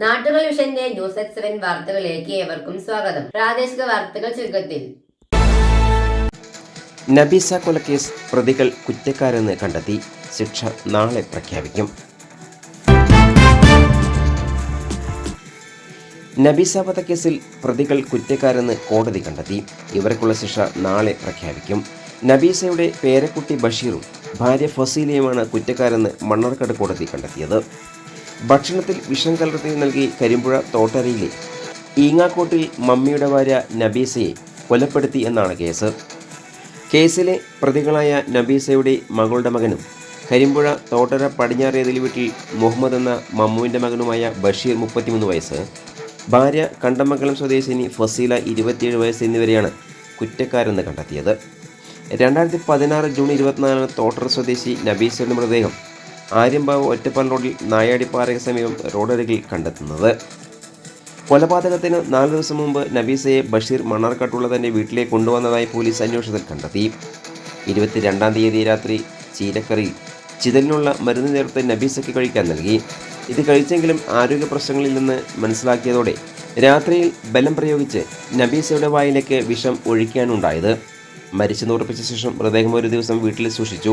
നാട്ടുകൾ വിഷന്റെ news X seven വാർത്തകളിലേക്ക് ഏവർക്കും സ്വാഗതം. പ്രാദേശിക വാർത്തകൾ ചുരുക്കത്തിൽ. നബീസ കൊലക്കേസ് പ്രതികൾ കുറ്റക്കാരെന്ന് കണ്ടെത്തി ശിക്ഷ നാളെ പ്രഖ്യാപിക്കും. നബീസ വധക്കേസിൽ പ്രതികൾ കുറ്റക്കാരെന്ന് കോടതി കണ്ടെത്തി. ഇവർക്കുള്ള ശിക്ഷ നാളെ പ്രഖ്യാപിക്കും. നബീസയുടെ പേരക്കുട്ടി ബഷീറും ഭാര്യ ഫസീലയുമാണ് കുറ്റക്കാരെന്ന് മണ്ണാർക്കാട് കോടതി കണ്ടെത്തിയത്. ഭക്ഷണത്തിൽ വിഷം കലർത്തി നൽകി കരിമ്പുഴ തോട്ടരയിലെ ഈങ്ങാക്കോട്ടിൽ മമ്മിയുടെ ഭാര്യ നബീസയെ കൊലപ്പെടുത്തി എന്നാണ് കേസ്. കേസിലെ പ്രതികളായ നബീസയുടെ മകളുടെ മകനും കരിമ്പുഴ തോട്ടര പടിഞ്ഞാറേതിൽ വീട്ടിൽ മുഹമ്മദ് എന്ന മമ്മുവിന്റെ മകനുമായ ബഷീർ മുപ്പത്തിമൂന്ന് വയസ്സ് ഭാര്യ കണ്ടമംഗലം സ്വദേശിനി ഫസീല ഇരുപത്തിയേഴ് വയസ്സ് എന്നിവരെയാണ് കുറ്റക്കാരെന്ന് കണ്ടെത്തിയത്. രണ്ടായിരത്തി പതിനാറ് ജൂൺ ഇരുപത്തിനാലിന് തോട്ടർ സ്വദേശി നബീസയുടെ മൃതദേഹം ആര്യമ്പാവ് ഒറ്റപ്പാൽ റോഡിൽ നായാടിപ്പാറയ്ക്ക് സമീപം റോഡരികിൽ കണ്ടെത്തുന്നത്. കൊലപാതകത്തിന് നാല് ദിവസം മുമ്പ് നബീസയെ ബഷീർ മണ്ണാർക്കാട്ടുള്ള തന്റെ വീട്ടിലേക്ക് കൊണ്ടുവന്നതായി പോലീസ് അന്വേഷണത്തിൽ കണ്ടെത്തി. ഇരുപത്തിരണ്ടാം തീയതി രാത്രി ചീരക്കറി ചിതലിനുള്ള മരുന്ന് ചേർത്ത് നബീസയ്ക്ക് കഴിക്കാൻ നൽകി. ഇത് കഴിച്ചെങ്കിലും ആരോഗ്യ പ്രശ്നങ്ങളിൽ നിന്ന് മനസ്സിലാക്കിയതോടെ രാത്രിയിൽ ബലം പ്രയോഗിച്ച് നബീസയുടെ വായിലേക്ക് വിഷം ഒഴിക്കാനുണ്ടായത്. മരിച്ചെന്ന് ഉറപ്പിച്ച ശേഷം മൃതദേഹം ഒരു ദിവസം വീട്ടിൽ സൂക്ഷിച്ചു.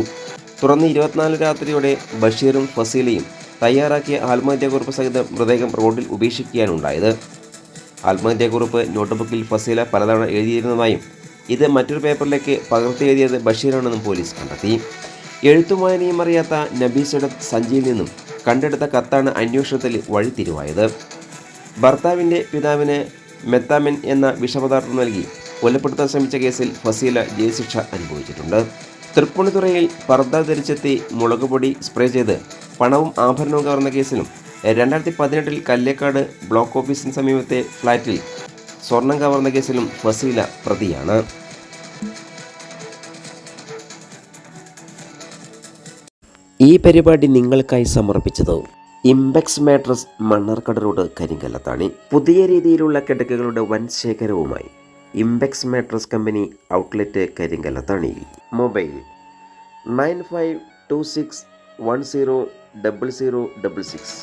തുടർന്ന് ഇരുപത്തിനാല് രാത്രിയോടെ ബഷീറും ഫസീലയും തയ്യാറാക്കിയ ആത്മഹത്യാക്കുറിപ്പ് സഹിതം മൃതദേഹം റോഡിൽ ഉപേക്ഷിക്കുകയാണുണ്ടായത്. ആത്മഹത്യാക്കുറിപ്പ് നോട്ട്ബുക്കിൽ ഫസീല പലതവണ എഴുതിയിരുന്നതായും ഇത് മറ്റൊരു പേപ്പറിലേക്ക് പകർത്തി എഴുതിയത് ബഷീറാണെന്നും പോലീസ് കണ്ടെത്തി. എഴുത്തും വായനയും അറിയാത്ത നബീസയുടെ സഞ്ചിയിൽ നിന്നും കണ്ടെടുത്ത കത്താണ് അന്വേഷണത്തിൽ വഴിത്തിരിവായത്. ഭർത്താവിന്റെ പിതാവിന് മെത്താമിൻ എന്ന വിഷപദാർത്ഥം നൽകി കൊലപ്പെടുത്താൻ ശ്രമിച്ച കേസിൽ ഫസീല ജയിൽ ശിക്ഷ അനുഭവിച്ചിട്ടുണ്ട്. തൃപ്പൂണിത്തുറയിൽ പർദ്ദ ധരിച്ചെത്തി മുളക് പൊടി സ്പ്രേ ചെയ്ത് പണവും ആഭരണവും കവർന്ന കേസിലും രണ്ടായിരത്തി പതിനെട്ടിൽ കല്ലേക്കാട് ബ്ലോക്ക് ഓഫീസിന് സമീപത്തെ ഫ്ളാറ്റിൽ സ്വർണം കവർന്ന കേസിലും ഫസീല പ്രതിയാണ്. ഈ പരിപാടി നിങ്ങൾക്കായി സമർപ്പിച്ചത് Impex mattress Mannarkkad road Karinkallathani. പുതിയ രീതിയിലുള്ള കിടക്കുകളുടെ വൻ ശേഖരവുമായി Impex mattress company outlet കരിങ്കല്ലത്താണിയിൽ mobile nine five two six one zero double zero double six.